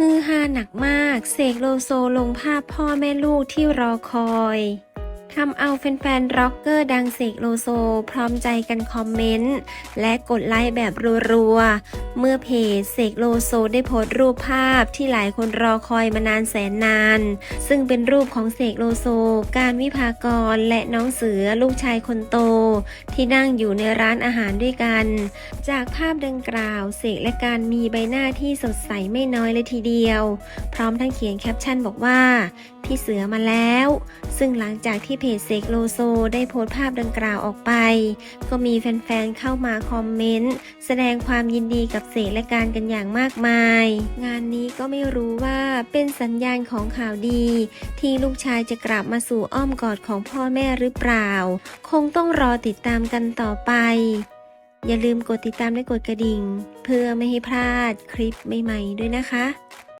ฮือฮาหนักมาก เสกโลโซลงภาพพ่อแม่ลูกที่รอคอย ทำเอาแฟนๆร็อกเกอร์ดังเสกโลโซ พร้อมใจกันคอมเมนต์ และกดไลค์แบบรัวๆ เมื่อเพจเสกโลโซได้โพสต์รูปภาพที่หลายคนรอคอยมานานแสนนาน ซึ่งเป็นรูปของเสกโลโซ การวิภากรและน้องเสือลูกชายคนโต ที่นั่งอยู่ในร้านอาหารด้วยกัน จากภาพดังกล่าวเสกและการมีใบหน้าที่สดใสไม่น้อยเลยทีเดียว พร้อมทั้งเขียนแคปชั่นบอกว่าพี่เสือมาแล้ว ซึ่งหลังจากที่เพจเสกโลโซได้โพสต์ภาพดังกล่าวออกไป ก็มีแฟนๆเข้ามาคอมเมนต์ แสดงความยินดีกับเสกและการกันอย่างมากมาย งานนี้ก็ไม่รู้ว่าเป็นสัญญาณของข่าวดี ที่ลูกชายจะกลับมาสู่อ้อมกอดของพ่อแม่หรือเปล่า คงต้องรอติดตามกันต่อไป อย่าลืมกดติดตามและกดกระดิ่ง เพื่อไม่ให้พลาดคลิปใหม่ๆด้วยนะคะ